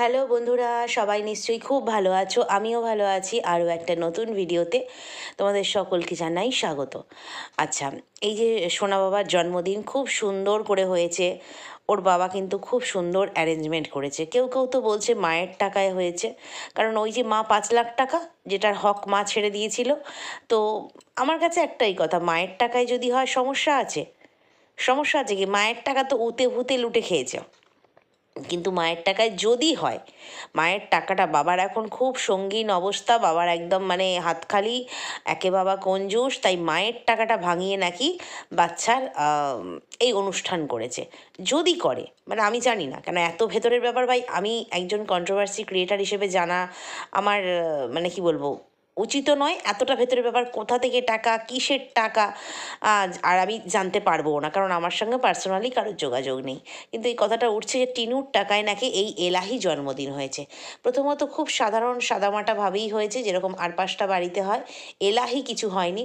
Hello বন্ধুরা, সবাই নিশ্চয়ই খুব ভালো আছো, আমিও ভালো আছি, আরও একটা নতুন ভিডিওতে তোমাদের সকলকে জানাই স্বাগত। আচ্ছা এই যে সোনা বাবার জন্মদিন খুব সুন্দর করে হয়েছে, ওর বাবা কিন্তু খুব সুন্দর অ্যারেঞ্জমেন্ট করেছে, কেউ কেউ তো বলছে মায়ের টাকায় হয়েছে, কারণ ওই যে মা পাঁচ লাখ টাকা, যেটার হক মা ছেড়ে দিয়েছিল, তো আমার কাছে একটাই কথা, মায়ের টাকায় যদি হয় সমস্যা আছে সমস্যা আছে কি, মায়ের টাকা তো উতে ভূতে লুটে খেয়েছে। কিন্তু মায়ের টাকায় যদি হয়, মায়ের টাকাটা বাবার এখন খুব সঙ্গীন অবস্থা, বাবার একদম মানে হাত খালি একে বাবা কঞ্জুস তাই মায়ের টাকাটা ভাঙিয়ে নাকি বাচ্চার এই অনুষ্ঠান করেছে। যদি করে মানে আমি জানি না, কেন এত ভেতরের ব্যাপার ভাই, আমি একজন কন্ট্রোভার্সি ক্রিয়েটার হিসেবে জানা, আমার মানে কি বলব উচিত নয়, এতটা ভেতরের ব্যাপার, কোথা থেকে টাকা, কিসের টাকা আর আমি জানতে পারব না, কারণ আমার সঙ্গে পার্সোনালি কারোর যোগাযোগ নেই। কিন্তু এই কথাটা উঠছে যে টিনুর টাকায় নাকি এই এলাহি জন্মদিন হয়েছে। প্রথমত খুব সাধারণ সাদামাটাভাবেই হয়েছে, যেরকম আর পাঁচটা বাড়িতে হয়, এলাহি কিছু হয়নি।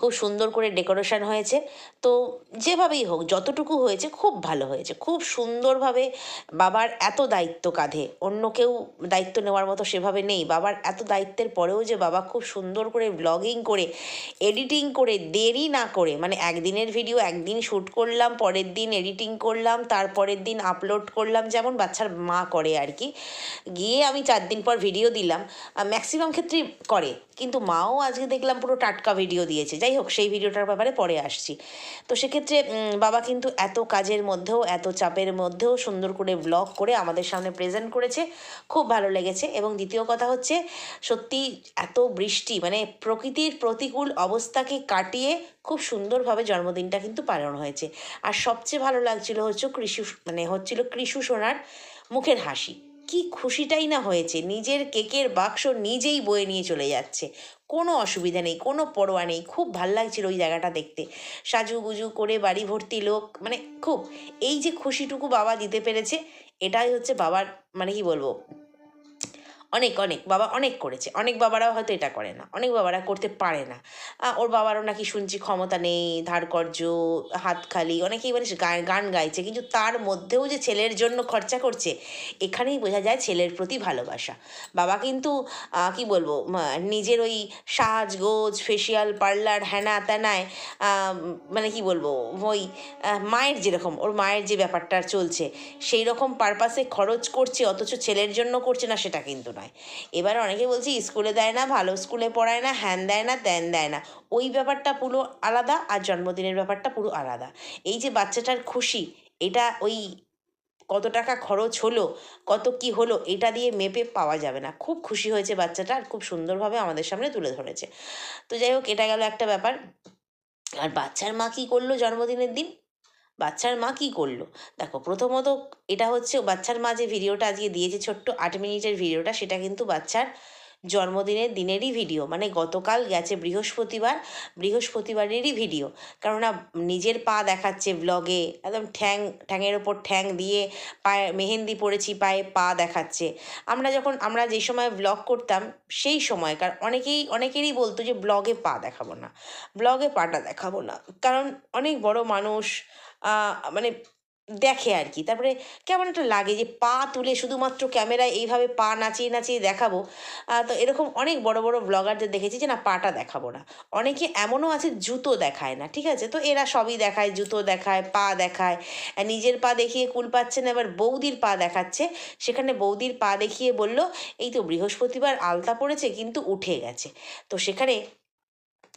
খুব সুন্দর করে ডেকোরেশন হয়েছে। তো যেভাবেই হোক, যতটুকু হয়েছে খুব ভালো হয়েছে। খুব সুন্দরভাবে বাবার এত দায়িত্ব কাঁধে। অন্য কেউ দায়িত্ব নেওয়ার মতো সেভাবে নেই। বাবার এত দায়িত্বের পরেও যে বাবা খুব সুন্দর করে ব্লগিং করে এডিটিং করে, দেরি না করে মানে একদিনের ভিডিও একদিন শ্যুট করলাম, পরের দিন এডিটিং করলাম, তারপরের দিন আপলোড করলাম, যেমন বাচ্চার মা করে আর কি। গিয়ে আমি চার দিন পর ভিডিও দিলাম। ম্যাক্সিমাম ক্ষেত্রেই করে। কিন্তু মাও আজকে দেখলাম পুরো টাটকা ভিডিও দিয়েছে। যাই হোক, সেই ভিডিওটার ব্যাপারে পরে আসছি। তো সেক্ষেত্রে বাবা কিন্তু এত কাজের মধ্যেও, এত চাপের মধ্যেও সুন্দর করে ব্লগ করে আমাদের সামনে প্রেজেন্ট করেছে। খুব ভালো লেগেছে। এবং দ্বিতীয় কথা হচ্ছে, সত্যি এত বৃষ্টি মানে প্রকৃতির প্রতিকূল অবস্থাকে কাটিয়ে খুব সুন্দরভাবে জন্মদিনটা কিন্তু পালন হয়েছে। আর সবচেয়ে ভালো লাগছিল হচ্ছে কৃষি মানে হচ্ছিল কৃষু সোনার মুখের হাসি। কি খুশিটাই না হয়েছে। নিজের কেকের বাক্স নিজেই বয়ে নিয়ে চলে যাচ্ছে। কোনো অসুবিধা নেই, কোনো পরোয়া নেই। খুব ভালো লাগছিল ওই জায়গাটা দেখতে। সাজুগুজু করে বাড়ি ভর্তি লোক মানে খুব। এই যে খুশিটুকু বাবা দিতে পেরেছে, এটাই হচ্ছে বাবার মানে কি বলব? অনেক অনেক বাবা অনেক করেছে। অনেক বাবারাও হয়তো এটা করে না। অনেক বাবারা করতে পারে না। ওর বাবারও নাকি শুনছি ক্ষমতা নেই, ধারকর্য, হাত খালি। অনেকেই মানে গান গাইছে। কিন্তু তার মধ্যেও যে ছেলের জন্য খরচা করছে, এখানেই বোঝা যায় ছেলের প্রতি ভালোবাসা। বাবা কিন্তু কি বলব নিজের ওই সাজগোজ ফেসিয়াল পার্লার হ্যানা ত্যানায় মানে কি বলব, ওই মায়ের যেরকম, ওর মায়ের যে ব্যাপারটা চলছে সেই রকম পারপাসে খরচ করছে, অথচ ছেলের জন্য করছে না, সেটা কিন্তু নয় এবার অনেকে বলছে, স্কুলে দেয় না, ভালো স্কুলে পড়ায় না, হ্যান দেয় না, ত্যান দেয় না। ওই ব্যাপারটা পুরো আলাদা আর জন্মদিনের ব্যাপারটা পুরো আলাদা। এই যে বাচ্চাটার খুশি, এটা ওই কত টাকা খরচ হলো, কত কি হলো, এটা দিয়ে মেপে পাওয়া যাবে না। খুব খুশি হয়েছে বাচ্চাটা আর খুব সুন্দরভাবে আমাদের সামনে তুলে ধরেছে। তো যাই হোক, এটা গেল একটা ব্যাপার। আর বাচ্চার মা কী করল জন্মদিনের দিন? বাচ্চার মা কী করল? দেখো, প্রথমত এটা হচ্ছে বাচ্চার মা যে ভিডিওটা আজকে দিয়েছে, ছোট্ট আট মিনিটের ভিডিওটা, সেটা কিন্তু বাচ্চার জন্মদিনের দিনেরই ভিডিও। মানে গতকাল গেছে বৃহস্পতিবার, বৃহস্পতিবারেরই ভিডিও। কেননা নিজের পা দেখাচ্ছে ব্লগে একদম ঠ্যাং ঠ্যাংয়ের ওপর ঠ্যাং দিয়ে পায়ে, মেহেন্দি পড়েছি পায়ে পা দেখাচ্ছে। আমরা যখন, আমরা যে সময় ব্লগ করতাম, সেই সময়কার অনেকেই, অনেকেরই বলতো যে ব্লগে পা দেখাবো না ব্লগে পাটা দেখাবো না। কারণ অনেক বড় মানুষ মানে দেখে আর কি তারপরে কেমন একটা লাগে যে পা তুলে শুধুমাত্র ক্যামেরায় এইভাবে পা নাচিয়ে নাচিয়ে দেখাবো। তো এরকম অনেক বড় বড় ব্লগারদের দেখেছি যে না, পাটা দেখাবো না। অনেকে এমনও আছে জুতো দেখায় না, ঠিক আছে? তো এরা সবই দেখায়, জুতো দেখায়, পা দেখায়। নিজের পা দেখিয়ে কুল পাচ্ছে না, এবার বৌদির পা দেখাচ্ছে। সেখানে বৌদির পা দেখিয়ে বলল, এই তো বৃহস্পতিবার আলতা পড়েছে, কিন্তু উঠে গেছে। তো সেখানে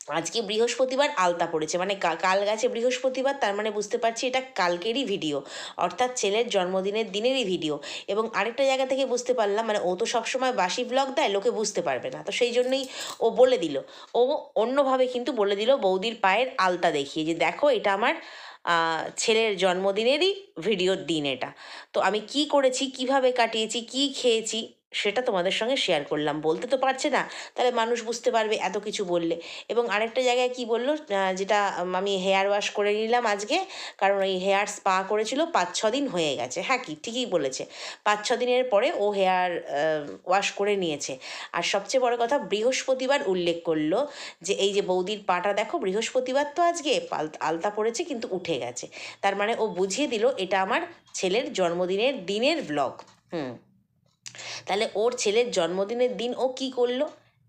আজকে বৃহস্পতিবার আলতা পড়েছে মানে কাল গেছে বৃহস্পতিবার, তার মানে বুঝতে পারছি এটা কালকেরই ভিডিও, অর্থাৎ ছেলের জন্মদিনের দিনেরই ভিডিও, এবং আরেকটা জায়গা থেকে বুঝতে পারলাম মানে ও তো সবসময় বাসি ব্লগ দেয়, লোকে বুঝতে পারবে না, তো সেই জন্যই ও বলে দিল, ও অন্যভাবে কিন্তু বলে দিল বৌদির পায়ের আলতা দেখিয়ে যে দেখো এটা আমার ছেলের জন্মদিনেরই ভিডিওর দিন এটা, তো আমি কি করেছি, কীভাবে কাটিয়েছি, কি খেয়েছি সেটা তোমাদের সঙ্গে শেয়ার করলাম। বলতে তো পারছে না। তাহলে মানুষ বুঝতে পারবে, এত কিছু বললে। এবং আরেকটা জায়গায় কি বলল? যেটা আমি হেয়ার ওয়াশ করে নিলাম আজকে। কারণ ওই হেয়ার স্পা করেছিল, পাঁচ ছ দিন হয়ে গেছে। হ্যাঁ কি? ঠিকই বলেছে। পাঁচ ছ দিনের পরে ও হেয়ার ওয়াশ করে নিয়েছে। আর সবচেয়ে বড় কথা, বৃহস্পতিবার উল্লেখ করল যে, এই যে বৌদির পাটা দেখো, বৃহস্পতিবার তো আজকে আলতা পড়েছে, কিন্তু উঠে গেছে। তার মানে ও বুঝিয়ে দিল, এটা আমার ছেলের জন্মদিনের দিনের ব্লগ হুম। তাহলে ওর ছেলের জন্মদিনের দিন ও কি করল?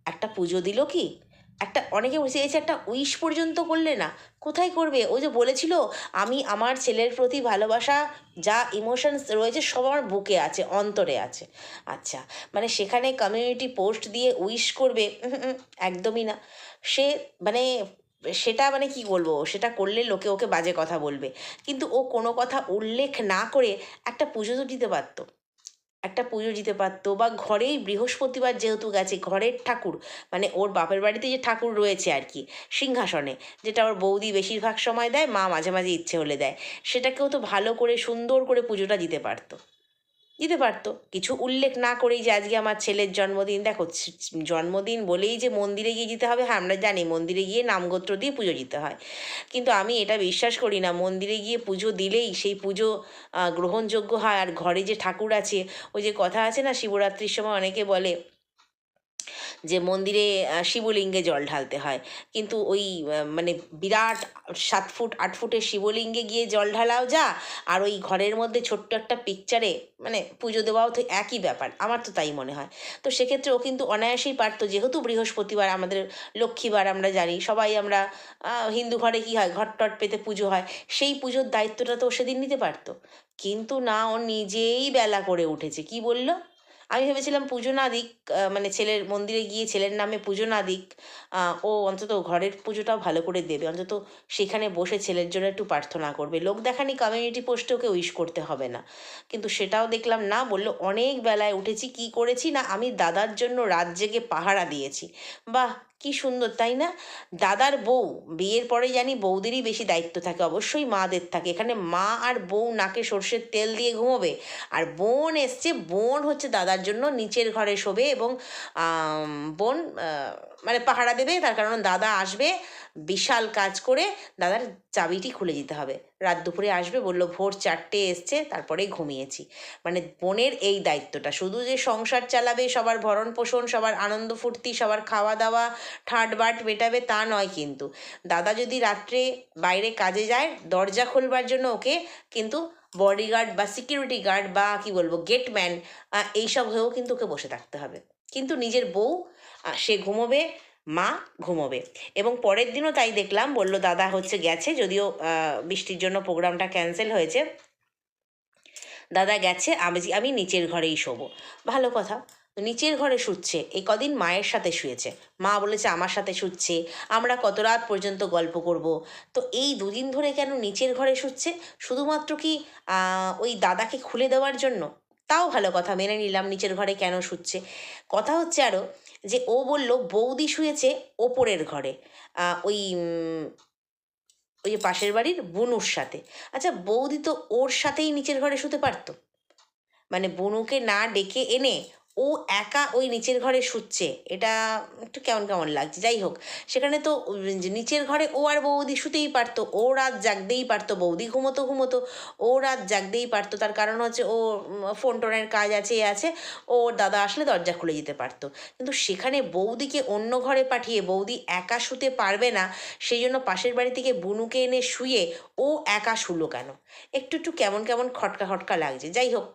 একটা পুজো দিল কি? একটা অনেকে বসে এসে একটা উইশ পর্যন্ত করলে না, কোথায় করবে? ও যে বলেছিল, আমি আমার ছেলের প্রতি ভালোবাসা, যা ইমোশনস রয়েছে, সব আমার বুকে আছে, অন্তরে আছে। আচ্ছা মানে সেখানে কমিউনিটি পোস্ট দিয়ে উইশ করবে একদমই না। সে মানে সেটা মানে কি বলব? সেটা করলে লোকে ওকে বাজে কথা বলবে। কিন্তু ও কোনো কথা উল্লেখ না করে একটা পুজো তো দিতে পারতো। একটা পুজো দিতে পারতো বা ঘরেই বৃহস্পতিবার যেহেতু গেছে, ঘরের ঠাকুর মানে ওর বাপের বাড়িতে যে ঠাকুর রয়েছে আর কি, সিংহাসনে, যেটা ওর বৌদি বেশিরভাগ সময় দেয়, মা মাঝে মাঝে ইচ্ছে হলে দেয়, সেটাকেও তো ভালো করে সুন্দর করে পুজোটা দিতে পারতো। দিতে পারতো। কিছু উল্লেখ না করেই যে আজকে আমার ছেলের জন্মদিন। দেখো জন্মদিন বলেই যে মন্দিরে গিয়ে যেতে হবে হ্যাঁ আমরা জানি মন্দিরে গিয়ে নামগোত্র দিয়ে পুজো দিতে হয়। কিন্তু আমি এটা বিশ্বাস করি না, মন্দিরে গিয়ে পুজো দিলেই সেই পুজো গ্রহণযোগ্য হয়। আর ঘরে যে ঠাকুর আছে, ওই যে কথা আছে না, শিবরাত্রির সময় অনেকে বলে যে মন্দিরে শিবলিঙ্গে জল ঢালতে হয়। কিন্তু ওই মানে বিরাট সাত ফুট, আট ফুটের শিবলিঙ্গে গিয়ে জল ঢালাও যা, আর ওই ঘরের মধ্যে ছোট্ট একটা পিকচারে মানে পুজো দেওয়াও তো একই ব্যাপার। আমার তো তাই মনে হয়। তো সেক্ষেত্রে ও কিন্তু অনায়াসেই পারতো। যেহেতু বৃহস্পতিবার আমাদের লক্ষ্মীবার আমরা জানি, সবাই আমরা হিন্দু ঘরে কী হয় ঘট টট পেতে পুজো হয়, সেই পুজোর দায়িত্বটা তো সেদিন নিতে পারতো। কিন্তু না, ও নিজেই বেলা করে উঠেছে। কি বলল? আমি ভেবেছিলাম পুজো না দিক মানে ছেলের মন্দিরে গিয়ে ছেলের নামে পুজো না দিক ও অন্তত ঘরের পুজোটাও ভালো করে দেবে, অন্তত সেখানে বসে ছেলের জন্য একটু প্রার্থনা করবে। লোক দেখানি কমিউনিটি পোস্টে ওকে উইশ করতে হবে না। কিন্তু সেটাও দেখলাম না, বলল অনেক বেলায় উঠেছি, কি করেছি না আমি দাদার জন্য রাত জেগে পাহারা দিয়েছি। বাহ কি সুন্দর, তাই না? দাদার বউ, বিয়ের পরে জানি বৌদিরই বেশি দায়িত্ব থাকে, অবশ্যই মাদের থাকে। এখানে মা আর বউ নাকে সর্ষের তেল দিয়ে ঘুমোবে। আর বোন এসছে, বোন হচ্ছে দাদার জন্য নিচের ঘরে শোবে এবং বোন মানে পাহারা দেবে, তার কারণ দাদা আসবে বিশাল কাজ করে দাদার চাবিটি খুলে দিতে হবে। রাত দুপুরে আসবে, বলল, ভোর চারটে এসছে, তারপরে ঘুমিয়েছি। মানে বোনের এই দায়িত্বটা, শুধু যে সংসার চালাবে, সবার ভরণ পোষণ, সবার আনন্দ ফুর্তি, সবার খাওয়া দাওয়া, ঠাট বাট মেটাবে, তা নয় কিন্তু। দাদা যদি রাত্রে বাইরে কাজে যায়, দরজা খোলবার জন্য ওকে কিন্তু বডিগার্ড বা সিকিউরিটি গার্ড বা কি বলব গেটম্যান এইসব হয়েও কিন্তু ওকে বসে থাকতে হবে। কিন্তু নিজের বউ সে ঘুমোবে মা ঘুমোবে। এবং পরের দিনও তাই দেখলাম, বলল, দাদা হচ্ছে গেছে, যদিও বৃষ্টির জন্য প্রোগ্রামটা ক্যান্সেল হয়েছে। দাদা গেছে, আমি আমি নিচের ঘরেই শোবো। ভালো কথা। নিচের ঘরে শুচ্ছে, এই কদিন মায়ের সাথে শুয়েছে। মা বলেছে, আমার সাথে শুচ্ছে, আমরা কত রাত পর্যন্ত গল্প করব? তো এই দুদিন ধরে কেন নিচের ঘরে শুচ্ছে? শুধুমাত্র কি ওই দাদাকে খুলে দেওয়ার জন্য? তাও ভালো কথা, মেনে নিলাম, নিচের ঘরে কেন শুচ্ছে? কথা হচ্ছে আরও যে ও বলল, বৌদি শুয়েছে ওপরের ঘরে। ওই ওই যে পাশের বাড়ির বুনুর সাথে। আচ্ছা বৌদি তো ওর সাথেই নিচের ঘরে শুতে পারতো? মানে বনুকে না ডেকে এনে ও একা ওই নিচের ঘরে শুচ্ছে, এটা একটু কেমন কেমন লাগছে, যাই হোক। সেখানে তো নিচের ঘরে ও আর বৌদি শুতেই পারতো, ও রাত জাগতেই পারতো, বৌদি ঘুমোতো ঘুমোতো, ও রাত জাগতেই পারতো। তার কারণ হচ্ছে ও ফোন টোনের কাজ আছে, এ আছে ওর দাদা আসলে দরজা খুলে যেতে পারতো। কিন্তু সেখানে বৌদিকে অন্য ঘরে পাঠিয়ে বৌদি একা শুতে পারবে না, সেই জন্য পাশের বাড়ি থেকে বুনুকে এনে শুয়ে ও একা শুলো কেন? একটু একটু কেমন কেমন খটকা খটকা লাগছে। যাই হোক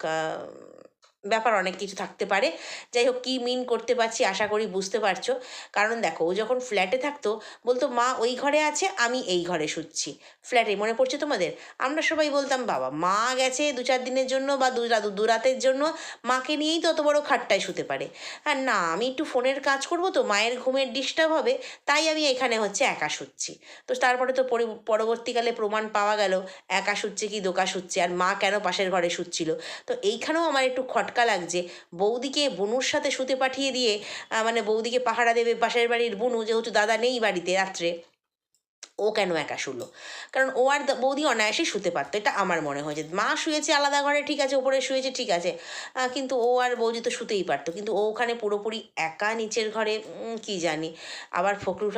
ব্যাপার অনেক কিছু থাকতে পারে। যাই হোক, কী মিন করতে পারছি আশা করি বুঝতে পারছ। কারণ দেখো, ও যখন ফ্ল্যাটে থাকতো, বলতো, মা, ওই ঘরে আছে, আমি এই ঘরে শুচ্ছি। ফ্ল্যাটে মনে পড়ছে তোমাদের? আমরা সবাই বলতাম, বাবা, মা গেছে দু চার দিনের জন্য বা দু রাত দু রাতের জন্য, মাকে নিয়েই তো অত বড় খাটটায় শুতে পারে। আর না, আমি একটু ফোনের কাজ করব তো, মায়ের ঘুমের ডিস্টার্ব হবে, তাই আমি এখানে হচ্ছে একা শুচ্ছি। তো তারপরে তো পরি- পরবর্তীকালে প্রমাণ পাওয়া গেল, একা শুচ্ছে কি, দোকা শুচ্ছে, আর মা কেন পাশের ঘরে শুচ্ছিল? তো এইখানেও আমার একটু খটকা লাগছে। বৌদিকে বনুর সাথে শুতে পাঠিয়ে দিয়ে মানে বৌদিকে পাহারা দেবে পাশের বাড়ির বনু, যেহেতু দাদা নেই বাড়িতে রাত্রে। ও কেন একা শুলো? কারণ ও আর বৌদি অনায়াসে শুতে পারতো, এটা আমার মনে হয়েছে মা শুয়েছে আলাদা ঘরে, ঠিক আছে, ওপরে শুয়েছে, ঠিক আছে কিন্তু ও আর বৌদি তো শুতেই পারতো, কিন্তু ও ওখানে পুরোপুরি একা নিচের ঘরে কি জানি, আবার ফকলু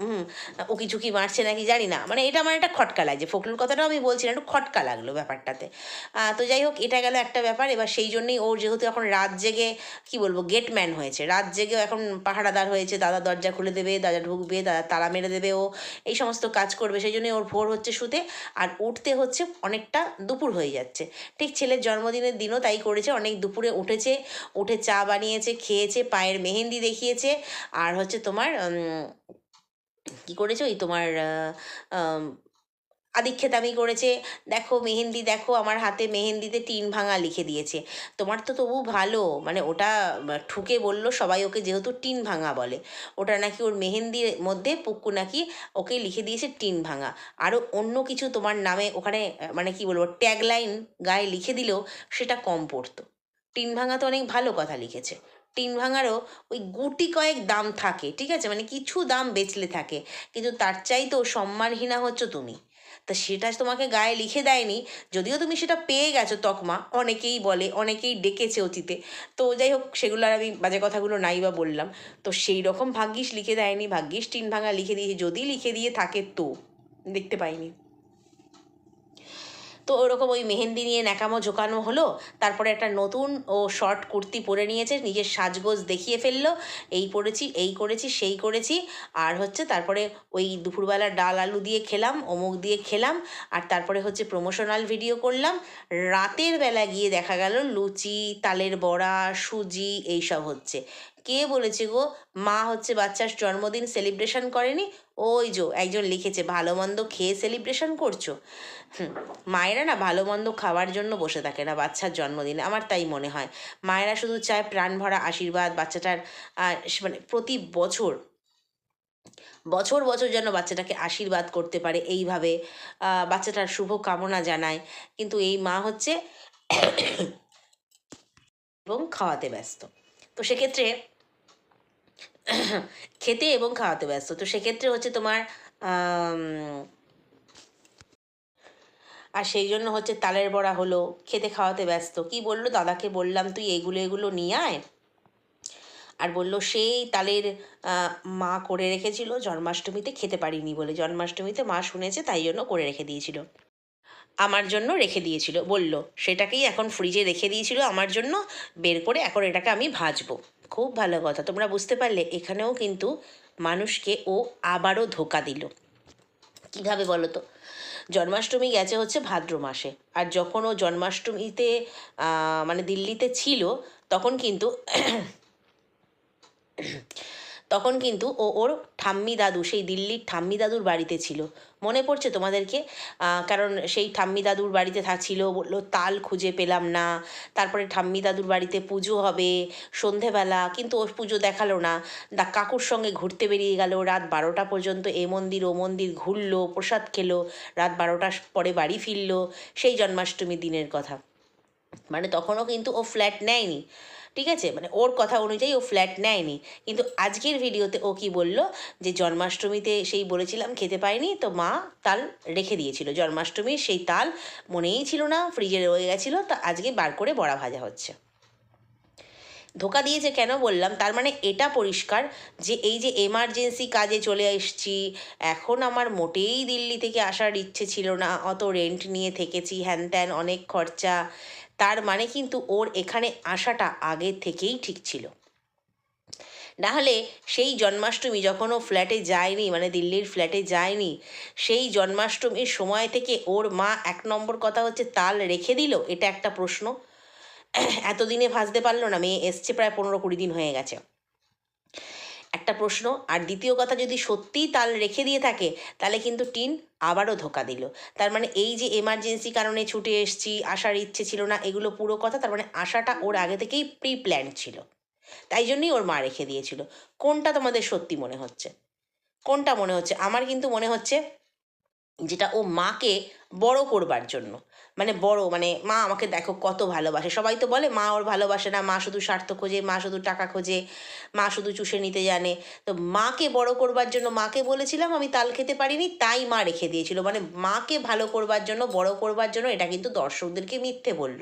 হুম ও কিছু কি মারছে নাকি জানি না মানে এটা আমার একটা খটকা লাগছে ফকলুর কথাটাও আমি বলছি না, একটু খটকা লাগল ব্যাপারটাতে তো যাই হোক, এটা গেল একটা ব্যাপার, এবার সেই জন্যই ওর যেহেতু এখন রাত জেগে, কি বলব গেটম্যান হয়েছে, রাত জেগে এখন পাহারাদার হয়েছে, দাদা দরজা খুলে দেবে, দাদা ঢুকবে, দাদা তালা মেরে দেবে ও, এই সমস্ত সমস্ত কাজ করবে, সেই জন্যই ওর ভোর হচ্ছে শুতে আর উঠতে হচ্ছে অনেকটা দুপুর হয়ে যাচ্ছে। ঠিক ছেলের জন্মদিনের দিনও তাই করেছে, অনেক দুপুরে উঠেছে, উঠে চা বানিয়েছে, খেয়েছে, পায়ের মেহেন্দি দেখিয়েছে আর হচ্ছে তোমার কি করেছে ওই তোমার আদিক্ষেতামি করেছে। দেখো মেহেন্দি, দেখো আমার হাতে মেহেন্দিতে টিন ভাঙা লিখে দিয়েছে। তোমার তো তবু ভালো মানে ওটা ঠুকে বলল, সবাই ওকে যেহেতু টিন ভাঙা বলে। ওটা নাকি ওর মেহেন্দির মধ্যে পুক্কু নাকি ওকে লিখে দিয়েছে টিন ভাঙা। আরও অন্য কিছু তোমার নামে ওখানে মানে কি বলব, ট্যাগলাইন গায়ে লিখে দিলেও সেটা কম পড়তো। টিন ভাঙা তো অনেক ভালো কথা লিখেছে। টিন ভাঙারও ওই গুটি কয়েক দাম থাকে, ঠিক আছে? মানে কিছু দাম বেচলে থাকে। কিন্তু তার চাইতেও সম্মানহীনা হচ্ছ তুমি। তা সেটা তোমাকে গায়ে লিখে দেয়নি। যদিও তুমি সেটা পেয়ে গেছো তকমা, অনেকেই বলে, অনেকেই ডেকেছে অতীতে। তো যাই হোক, সেগুলো আর আমি বাজে কথাগুলো নাই বা বললাম। তো সেই রকম ভাগ্যিস লিখে দেয়নি, ভাগ্যিস টিন ভাঙা লিখে দিয়েছে যদি লিখে দিয়ে থাকে তো, দেখতে পাইনি। তো ওরকম ওই মেহেন্দি নিয়ে ন্যাকামো ঝোকানো হলো, তারপরে একটা নতুন ও শর্ট কুর্তি পরে নিয়েছে, নিজের সাজগোজ দেখিয়ে ফেলল, এই পরেছি, এই করেছি, সেই করেছি, আর হচ্ছে তারপরে ওই দুপুরবেলা ডাল আলু দিয়ে খেলাম, অমুক দিয়ে খেলাম, আর তারপরে হচ্ছে প্রমোশনাল ভিডিও করলাম, রাতের বেলা গিয়ে দেখা গেল লুচি, তালের বড়া, সুজি, এইসব হচ্ছে। কে বলেছে গো? মা হচ্ছে বাচ্চার জন্মদিন সেলিব্রেশন করেনি? ওই যো একজন লিখেছে, ভালো মন্দ খেয়ে সেলিব্রেশন করছ? মায়েরা না ভালো মন্দ খাওয়ার জন্য বসে থাকে না বাচ্চার জন্মদিনে, আমার তাই মনে হয়। মায়েরা শুধু চায় প্রাণ ভরা আশীর্বাদ, বাচ্চাটার মানে প্রতি বছর বছর বছর যেন বাচ্চাটাকে আশীর্বাদ করতে পারে এইভাবে বাচ্চাটার শুভ কামনা জানায়। কিন্তু এই মা হচ্ছে এবং খাওয়াতে ব্যস্ত। তো সেক্ষেত্রে খেতে এবং খাওয়াতে ব্যস্ত। তো সেক্ষেত্রে হচ্ছে তোমার আর সেই জন্য হচ্ছে তালের বড়া হলো, খেতে খাওয়াতে ব্যস্ত। কি বলল? দাদাকে বললাম, তুই এগুলো এগুলো নিয়ে আয়। আর বলল, সেই তালের মা করে রেখেছিল, জন্মাষ্টমীতে খেতে পারিনি বলে। জন্মাষ্টমীতে মা শুনেছে, তাই জন্য করে রেখে দিয়েছিল। আমার জন্য রেখে দিয়েছিল। বলল, সেটাকেই এখন ফ্রিজে রেখে দিয়েছিল, আমার জন্য বের করে এখন এটাকে আমি ভাজবো। খুব ভালো কথা। তোমরা বুঝতে পারলে এখানেও কিন্তু মানুষকে ও আবারও ধোকা দিল। কীভাবে বলো তো জন্মাষ্টমী গেছে হচ্ছে ভাদ্র মাসে। আর যখন ও জন্মাষ্টমীতে মানে দিল্লিতে ছিল, তখন কিন্তু তখন কিন্তু ও ওর ঠাম্মি দাদু, সেই দিল্লির ঠাম্মি দাদুর বাড়িতে ছিল। মনে পড়ছে তোমাদেরকে? কারণ সেই ঠাম্মি দাদুর বাড়িতে থাকছিল বলল, তাল খুঁজে পেলাম না। তারপরে ঠাম্মি দাদুর বাড়িতে পুজো হবে, সন্ধেবেলা। কিন্তু ও পুজো দেখাল না। দা, কাকুর সঙ্গে ঘুরতে বেরিয়ে গেল। রাত বারোটা পর্যন্ত এ মন্দির, ও মন্দির ঘুরলো, প্রসাদ খেলো। রাত বারোটার পরে বাড়ি ফিরলো। সেই জন্মাষ্টমী দিনের কথা। মানে তখনও কিন্তু ও ফ্ল্যাট নেয়নি। ঠিক আছে? মানে ওর কথা অনুযায়ী ও ফ্ল্যাট নেয়নি। কিন্তু আজকের ভিডিওতে ও কি বলল? যে জন্মাষ্টমীতে সেই বলেছিলাম খেতে পাইনি, তো মা তাল রেখে দিয়েছিল। জন্মাষ্টমীর সেই তাল মনেই ছিল না ফ্রিজে রয়ে গেছিল, তা আজকে বার করে বড়া ভাজা হচ্ছে। ধোকা দিয়েছে কেন বললাম? তার মানে এটা পরিষ্কার যে এই যে এমার্জেন্সি কাজে চলে এসছি, এখন আমার মোটেই দিল্লি থেকে আসার ইচ্ছে ছিল না। অত রেন্ট নিয়ে থেকেছি, হ্যান ত্যান, অনেক খরচা। তার মানে কিন্তু ওর এখানে আসাটা আগে থেকেই ঠিক ছিল। নাহলে সেই জন্মাষ্টমী যখন ও ফ্ল্যাটে যায়নি মানে দিল্লির ফ্ল্যাটে যায়নি, সেই জন্মাষ্টমীর সময় থেকে ওর মা এক নম্বর কথা হচ্ছে, তাল রেখে দিল? এটা একটা প্রশ্ন। এতদিনে ভাজতে পারল না, মেয়ে এসছে প্রায় পনেরো কুড়ি দিন হয়ে গেছে। একটা প্রশ্ন, আর দ্বিতীয় কথা যদি সত্যিই তাল রেখে দিয়ে থাকে, তাহলে কিন্তু টিন আবারও ধোকা দিল। তার মানে এই যে এমার্জেন্সি কারণে ছুটে এসছি, আসার ইচ্ছে ছিল না, এগুলো পুরো কথা, তার মানে আসাটা ওর আগে থেকেই প্রি প্ল্যান ছিল। তাই জন্যই ওর মা রেখে দিয়েছিল। কোনটা তোমাদের সত্যি মনে হচ্ছে? কোনটা মনে হচ্ছে? আমার কিন্তু মনে হচ্ছে যেটা ও মাকে বড় করবার জন্য। মানে বড় মানে মা আমাকে দেখো কত ভালোবাসে। সবাই তো বলে মা ওর ভালোবাসে না, মা শুধু স্বার্থ খোঁজে, মা শুধু টাকা খোঁজে, মা শুধু চুষে নিতে জানে। তো মাকে বড় করবার জন্য, মাকে বলেছিলাম আমি তাল খেতে পারিনি, তাই মা রেখে দিয়েছিল। মানে মাকে ভালো করবার জন্য, বড় করবার জন্য এটা কিন্তু দর্শকদেরকে মিথ্যে বলল।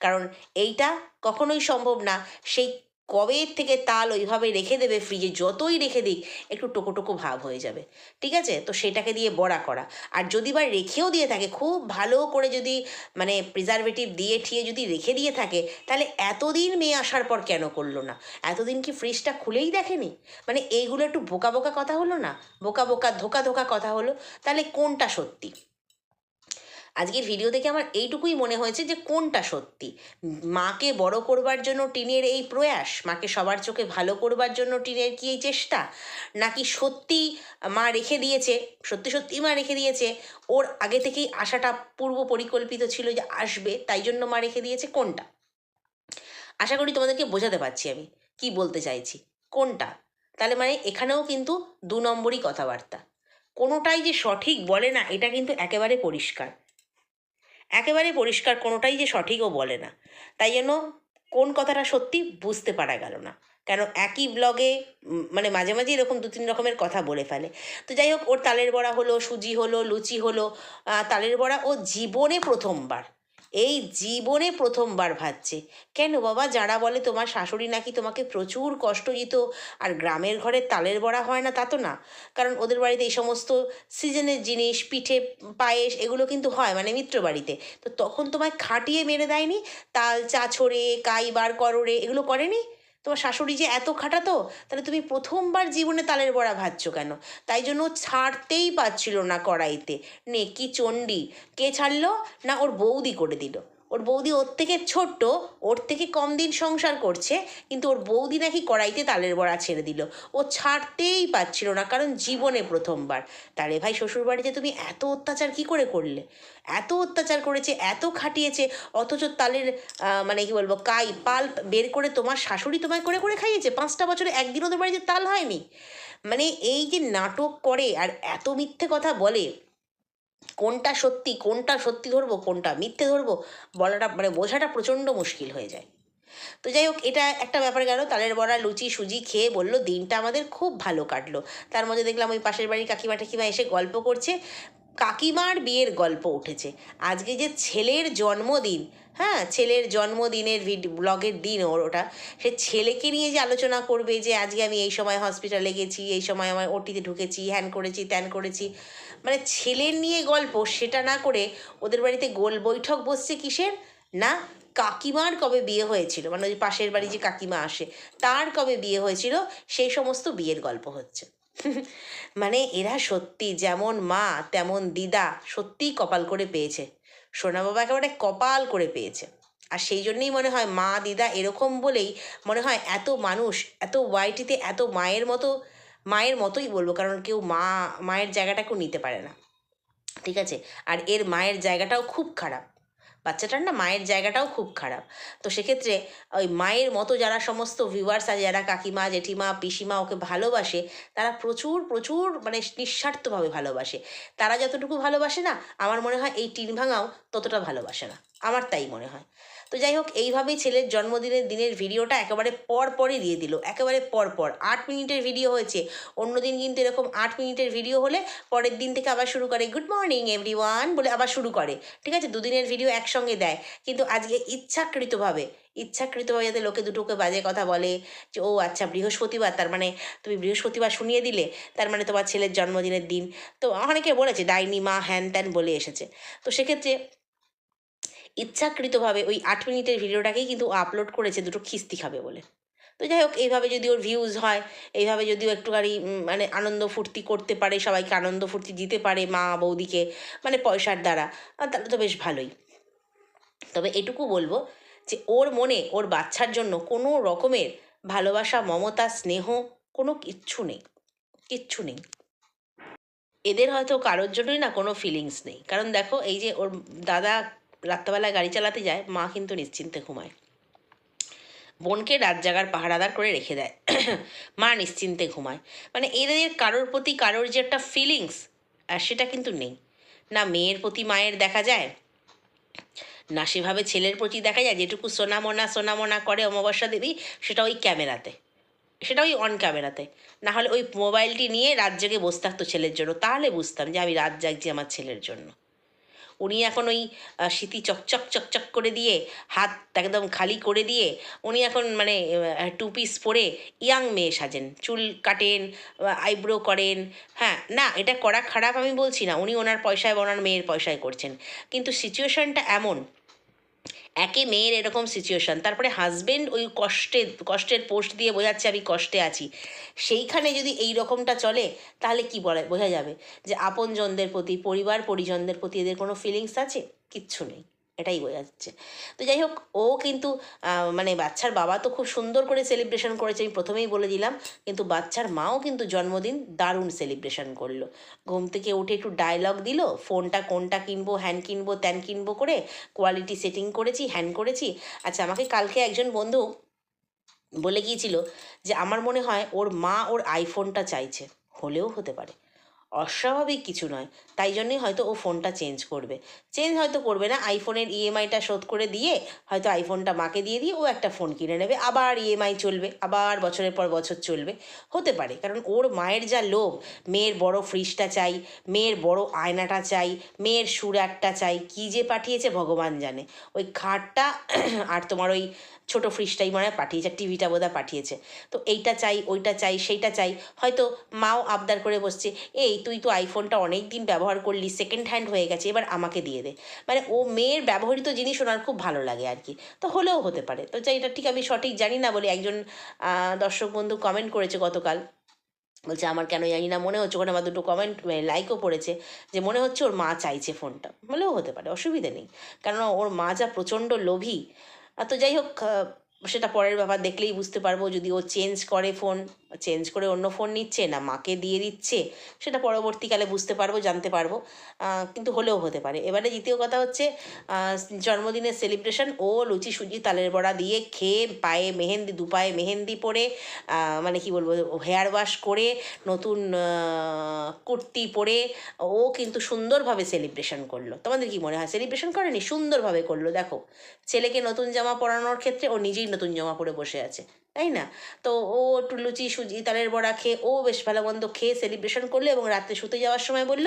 কারণ এইটা কখনোই সম্ভব না। সেই কবে থেকে তাল ওইভাবে রেখে দেবে? ফ্রিজে যতই রেখে দিক, একটু টোকো টোকো ভাব হয়ে যাবে। ঠিক আছে? তো সেটাকে দিয়ে বড়া করা। আর যদি বা রেখেও দিয়ে থাকে, খুব ভালো করে যদি মানে প্রিজারভেটিভ দিয়ে ঠিয়ে যদি রেখে দিয়ে থাকে, তাহলে এতদিন মেয়ে আসার পর কেন করল না? এতদিন কি ফ্রিজটা খুলেই দেখেনি? মানে এইগুলো একটু বোকা বোকা কথা হলো না? বোকা বোকা ধোকা ধোকা কথা হলো? তাহলে কোনটা সত্যি? আজকের ভিডিও দেখে আমার এইটুকুই মনে হয়েছে যে কোনটা সত্যি? মাকে বড় করবার জন্য টিনের এই প্রয়াস? মাকে সবার চোখে ভালো করবার জন্য টিনের কি এই চেষ্টা? নাকি সত্যি মা রেখে দিয়েছে, সত্যি সত্যি মা রেখে দিয়েছে, ওর আগে থেকেই আশাটা পূর্ব পরিকল্পিত ছিল যে আসবে, তাই জন্য মা রেখে দিয়েছে কোনটা? আশা করি তোমাদেরকে বোঝাতে পারছি আমি, কি বলতে চাইছি? কোনটা? তাহলে মানে এখানেও কিন্তু দু নম্বরই কথাবার্তা। কোনোটাই যে সঠিক বলে না, এটা কিন্তু একেবারে পরিষ্কার। একেবারে পরিষ্কার কোনোটাই যে সঠিকও বলে না। তাই জন্য কোন কথাটা সত্যি বুঝতে পারা গেল না। কেন একই ব্লগে মানে মাঝে মাঝে এরকম দু তিন রকমের কথা বলে ফেলে। তো যাই হোক, ওর তালের বড়া হলো, সুজি হলো, লুচি হলো তালের বড়া ও জীবনে প্রথমবার। এই জীবনে প্রথমবার ভাবছে। কেন বাবা? যারা বলে তোমার শাশুড়ি নাকি তোমাকে প্রচুর কষ্ট দিত আর গ্রামের ঘরে তালের বড়া হয় না, তা তো না। কারণ ওদের বাড়িতে এই সমস্ত সিজনের জিনিস, পিঠে, পায়েস এগুলো কিন্তু হয় মানে মিত্র বাড়িতে। তো তখন তোমায় খাটিয়ে মেরে দেয়নি? তাল, চাছড়ে কাই বার কররে এগুলো করেনি? তোমার শাশুড়ি যে এত খাটাতো, তাহলে তুমি প্রথমবার জীবনে তালের বড়া ভাজছো কেন? তাই জন্য ছাড়তেই পারছিল না কড়াইতে। নে, কি চণ্ডী? কে ছাড়লো? না ওর বৌদি করে দিল। ওর বৌদি ওর থেকে ছোট্ট, ওর থেকে কম দিন সংসার করছে, কিন্তু ওর বৌদি নাকি কড়াইতে তালের বড়া ছেড়ে দিল। ও ছাড়তেই পারছিল না, কারণ জীবনে প্রথমবার। তাহলে ভাই, শ্বশুরবাড়িতে তুমি এত অত্যাচার কি করে করলে? এত অত্যাচার করেছে, এত খাটিয়েছে, অথচ তালের মানে কি বলব, কাই, পাল বের করে তোমার শাশুড়ি তোমায় করে করে খাইয়েছে? পাঁচটা বছরে একদিন ওদের বাড়িতে তাল হয়নি? মানে এই যে নাটক করে আর এত মিথ্যে কথা বলে কোনটা সত্যি কোনটা সত্যি ধরবো, কোনটা মিথ্যে ধরবো, বলাটা মানে বোঝাটা প্রচণ্ড মুশকিল হয়ে যায়। তো যাই হোক, এটা একটা ব্যাপার গেল, তালের বড়া, লুচি, সুজি খেয়ে বলল, দিনটা আমাদের খুব ভালো কাটলো। তার মধ্যে দেখলাম ওই পাশের বাড়ির কাকিমা টাকিমা এসে গল্প করছে, কাকিমার বিয়ের গল্প উঠেছে। আজকে যে ছেলের জন্মদিন হ্যাঁ ছেলের জন্মদিনের ভিড- ব্লগের দিন ওর ওটা, সে ছেলেকে নিয়ে যে আলোচনা করবে যে আজকে আমি এই সময় হসপিটালে গেছি, এই সময় আমার ওটিতে ঢুকেছি, হ্যান করেছি, ত্যান করেছি মানে ছেলের নিয়ে গল্প সেটা না করে ওদের বাড়িতে গোল বৈঠক বসছে কিসের? না, কাকিমার কবে বিয়ে হয়েছিল? মানে ওই পাশের বাড়ি যে কাকিমা আসে, তার কবে বিয়ে হয়েছিল? সেই সমস্ত বিয়ের গল্প হচ্ছে। মানে এরা সত্যি যেমন মা, তেমন দিদা সত্যিই কপাল করে পেয়েছে। সোনা বাবা একেবারে কপাল করে পেয়েছে। আর সেই জন্যেই মনে হয় মা, দিদা এরকম বলেই মনে হয় এত মানুষ, এত ওয়াইটিতে এত মায়ের মতো মায়ের মতোই বলব, কারণ কেউ মা, মায়ের জায়গাটা কেউ নিতে পারে না। ঠিক আছে? আর এর মায়ের জায়গাটাও খুব খারাপ। বাচ্চাটার না মায়ের জায়গাটাও খুব খারাপ। তো সেক্ষেত্রে ওই মায়ের মতো যারা সমস্ত ভিউয়ার্স আছে যারা কাকিমা, জেঠিমা, পিসিমা ওকে ভালোবাসে, তারা প্রচুর প্রচুর মানে নিঃস্বার্থভাবে ভালোবাসে। তারা যতটুকু ভালোবাসে না, আমার মনে হয় এই টিন ভাঙাও ততটা ভালোবাসে না। আমার তাই মনে হয়। তো যাই হোক এইভাবেই ছেলের জন্মদিনের দিনের ভিডিওটা একেবারে পর পরই দিয়ে দিল। একেবারে পর পর আট মিনিটের ভিডিও হয়েছে। অন্যদিন কিন্তু এরকম আট মিনিটের ভিডিও হলে পরের দিন থেকে আবার শুরু করে, গুড মর্নিং এভরিওয়ান বলে আবার শুরু করে। ঠিক আছে? দুদিনের ভিডিও একসঙ্গে দেয়। কিন্তু আজকে ইচ্ছাকৃতভাবে ইচ্ছাকৃতভাবে যাতে লোকে দুটোকে বাজে কথা বলে যে, ও আচ্ছা বৃহস্পতিবার, তার মানে তুমি বৃহস্পতিবার শুনিয়ে দিলে, তার মানে তোমার ছেলের জন্মদিনের দিন। তো অনেকে বলেছে, ডাইনি মা হ্যান ত্যান বলে এসেছে। তো সেক্ষেত্রে ইচ্ছাকৃতভাবে ওই আট মিনিটের ভিডিওটাকেই কিন্তু আপলোড করেছে দুটো খিস্তি খাবে বলে। তো যাই হোক এইভাবে যদি ওর ভিউজ হয় এইভাবে যদিও একটুখানি উম, মানে আনন্দ ফুর্তি করতে পারে সবাইকে আনন্দ ফুর্তি দিতে পারে মা বৌদিকে মানে পয়সার দ্বারা তাহলে তো বেশ ভালোই। তবে এটুকু বলব যে ওর মনে ওর বাচ্চার জন্য কোনো রকমের ভালোবাসা মমতা স্নেহ কোনো কিচ্ছু নেই কিচ্ছু নেই। এদের হয়তো কারোর জন্যই না কোনো ফিলিংস নেই। কারণ দেখো এই যে ওর দাদা রাত্রেবেলায় গাড়ি চালাতে যায়, মা কিন্তু নিশ্চিন্তে ঘুমায়। বোনকে রাত জাগার পাহারাদার করে রেখে দেয়। মা নিশ্চিন্তে ঘুমায়। মানে এদের কারোর প্রতি কারোর যে একটা ফিলিংস সেটা কিন্তু নেই। না মেয়ের প্রতি মায়ের দেখা যায়, না সেভাবে ছেলের প্রতি দেখা যায়। যেটুকু সোনামোনা সোনামোনা করে অমাবস্যা দেবী, সেটা ওই ক্যামেরাতে। সেটা ওই অন ক্যামেরাতে। না হলে ওই মোবাইলটি নিয়ে রাত জেগে বসে থাকতো ছেলের জন্য। তাহলে বুঝতাম যে আমি রাত জাগছি আমার ছেলের জন্য। উনি এখন ওই স্মৃতি চকচক চকচক করে দিয়ে, হাত একদম খালি করে দিয়ে, উনি এখন মানে টু পিস পরে ইয়াং মেয়ে সাজেন। চুল কাটেন আইব্রো করেন। হ্যাঁ না, এটা করা খারাপ আমি বলছি না। উনি ওনার পয়সায় ওনার মেয়ের পয়সায় করছেন। কিন্তু সিচুয়েশনটা এমন একে মেয়ের এরকম সিচুয়েশান তারপরে হাজব্যান্ড ওই কষ্টে, কষ্টের পোস্ট দিয়ে বোঝাচ্ছে আমি কষ্টে আছি। সেইখানে যদি এই রকমটা চলে, তাহলে কি বলে? বোঝা যাবে যে আপনজনদের প্রতি পরিবার পরিজনদের প্রতি এদের কোনো ফিলিংস আছে? কিচ্ছু নেই। এটাই বোঝা যাচ্ছে। তো যাই হোক, ও কিন্তু মানে বাচ্চার বাবা তো খুব সুন্দর করে সেলিব্রেশন করেছে, আমি প্রথমেই বলে দিলাম। কিন্তু বাচ্চার মাও কিন্তু জন্মদিন দারুণ সেলিব্রেশন করল। ঘুম থেকে উঠে একটু ডায়লগ দিল ফোনটা কোনটা কিনবো হ্যান কিনবো, ত্যান কিনবো করে কোয়ালিটি সেটিং করেছি হ্যান করেছি। আচ্ছা আমাকে কালকে একজন বন্ধু বলে গিয়েছিল যে, আমার মনে হয় ওর মা ওর আইফোনটা চাইছে। হলেও হতে পারে। অস্বাভাবিক কিছু নয়। তাই জন্যই হয়তো ও ফোনটা চেঞ্জ করবে। চেঞ্জ হয়তো করবে না আইফোনের ইএমআইটা শোধ করে দিয়ে হয়তো আইফোনটা মাকে দিয়ে দিয়ে ও একটা ফোন কিনে নেবে। আবার ইএমআই চলবে, আবার বছরের পর বছর চলবে। হতে পারে, কারণ ওর মায়ের যা লোভ, মেয়ের বড় ফ্রিজটা চাই, মেয়ের বড় আয়নাটা চাই, মেয়ের সুর একটা চাই, কী যে পাঠিয়েছে ভগবান জানে। ওই খাটটা আর তোমার ওই ছোটো ফ্রিজটাই মনে হয় পাঠিয়েছে টিভিটা বোধহয় পাঠিয়েছে। তো এইটা চাই, ওইটা চাই, সেইটা চাই। হয়তো মাও আবদার করে বসছে, এই, তুই তো আইফোনটা অনেক দিন ব্যবহার করলি সেকেন্ড হ্যান্ড হয়ে গেছে, এবার আমাকে দিয়ে দে। মানে ও মেয়ের ব্যবহৃত জিনিস ওনার খুব ভালো লাগে আর কি। তো হলেও হতে পারে। তো চাই এটা ঠিক আমি সঠিক জানি না বলে একজন দর্শক বন্ধু কমেন্ট করেছে গতকাল। বলছে, আমার কেন জানি না, মনে হচ্ছে ওখানে আমার দুটো কমেন্ট লাইকও পড়েছে, যে মনে হচ্ছে ওর মা চাইছে ফোনটা হলেও হতে পারে, অসুবিধে নেই। কেননা ওর মা যা প্রচণ্ড লোভী তো যাই হোক সেটা পরের ব্যাপার, দেখলেই বুঝতে পারব যদি ও চেঞ্জ করে ফোন চেঞ্জ করে অন্য ফোন নিচ্ছে না, মাকে দিয়ে দিচ্ছে, সেটা পরবর্তীকালে বুঝতে পারব, জানতে পারব কিন্তু হলেও হতে পারে। এবারে দ্বিতীয় কথা হচ্ছে জন্মদিনের সেলিব্রেশন ও লুচি, সুজি, তালের বড়া দিয়ে খেয়ে পায়ে মেহেন্দি, দু পায়ে মেহেন্দি পরে মানে কি বলব হেয়ার ওয়াশ করে, নতুন কুর্তি পরে, ও কিন্তু সুন্দরভাবে সেলিব্রেশন করল। তোমাদের কি মনে হয়? সেলিব্রেশন করেনি, সুন্দরভাবে করল। দেখো, ছেলেকে নতুন জামা পরানোর ক্ষেত্রে ও নিজেই নতুন জামা পরে বসে আছে, তাই না? তো ও একটু লুচি সুজি, তালের বড়া খেয়ে ও বেশ ভালো মন্দ খেয়ে সেলিব্রেশন করল এবং রাত্রে শুতে যাওয়ার সময় বলল,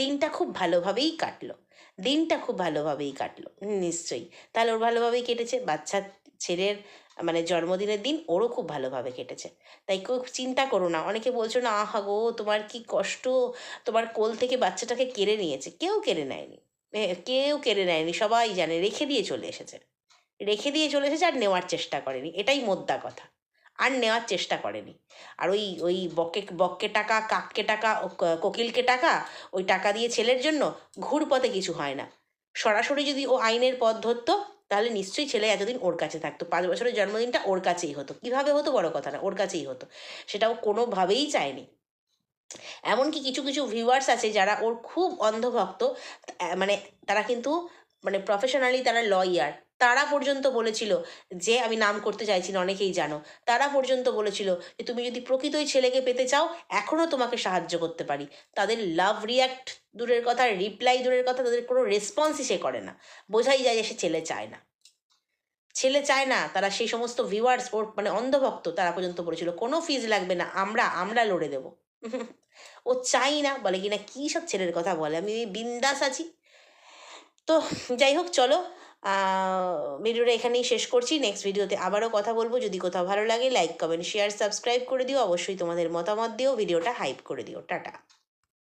দিনটা খুব ভালোভাবেই কাটলো, দিনটা খুব ভালোভাবেই কাটলো, নিশ্চয়ই। তাহলে ওর ভালোভাবেই কেটেছে, বাচ্চা ছেলের মানে জন্মদিনের দিন ওরও খুব ভালোভাবে কেটেছে। তাই কেউ চিন্তা করো না, অনেকে বলছো না, আহা গো, তোমার কি কষ্ট, তোমার কোল থেকে বাচ্চাটাকে কেড়ে নিয়েছে। কেউ কেড়ে নেয়নি কেউ কেড়ে নেয়নি, সবাই জানে, রেখে দিয়ে চলে এসেছে। রেখে দিয়ে চলে এসেছে আর নেওয়ার চেষ্টা করেনি। এটাই মোদ্দা কথা। আর নেওয়ার চেষ্টা করেনি। আর ওই ওই বকে, বককে টাকা, কাককে টাকা কোকিলকে টাকা, ওই টাকা দিয়ে ছেলের জন্য ঘুরপথে কিছু হয় না। সরাসরি যদি ও আইনের পথ ধরতো, তাহলে নিশ্চয়ই ছেলে এতদিন ওর কাছে থাকতো। পাঁচ বছরের জন্মদিনটা ওর কাছেই হতো। কীভাবে হতো বড় কথা না, ওর কাছেই হতো। সেটা ও কোনোভাবেই চায়নি। এমনকি কিছু কিছু ভিউয়ার্স আছে যারা ওর খুব অন্ধভক্ত মানে তারা কিন্তু মানে প্রফেশনালি তারা লয়ার তারা পর্যন্ত বলেছিল যে, আমি নাম করতে চাইছি না, অনেকেই জানো। তারা পর্যন্ত বলেছিল যে, তুমি যদি প্রকৃতই ছেলেকে পেতে চাও এখনও তোমাকে সাহায্য করতে পারি। তাদের লাভ রিয়াক্ট দূরের কথা রিপ্লাই দূরের কথা, তাদের কোনো রেসপন্সই সে করে না। বোঝাই যায় যে, সে ছেলে চায় না। ছেলে চায় না, তারা সেই সমস্ত ভিউয়ার্স ওর মানে অন্ধভক্ত, তারা পর্যন্ত বলেছিল, কোনো ফিজ লাগবে না, আমরা আমরা লড়ে দেবো। ও চাই না, বলে কিনা, কী সব ছেলের কথা বলে? আমি বিন্দাস আছি। তো যাই হোক, চলো। ভিডিওটা এখানেই শেষ করছি। নেক্সট ভিডিওতে আবারও কথা বলব। যদি কোথাও ভালো লাগে লাইক কমেন্ট শেয়ার সাবস্ক্রাইব করে দিও। অবশ্যই তোমাদের মতামত দিও। ভিডিওটা হাইপ করে দিও। টাটা।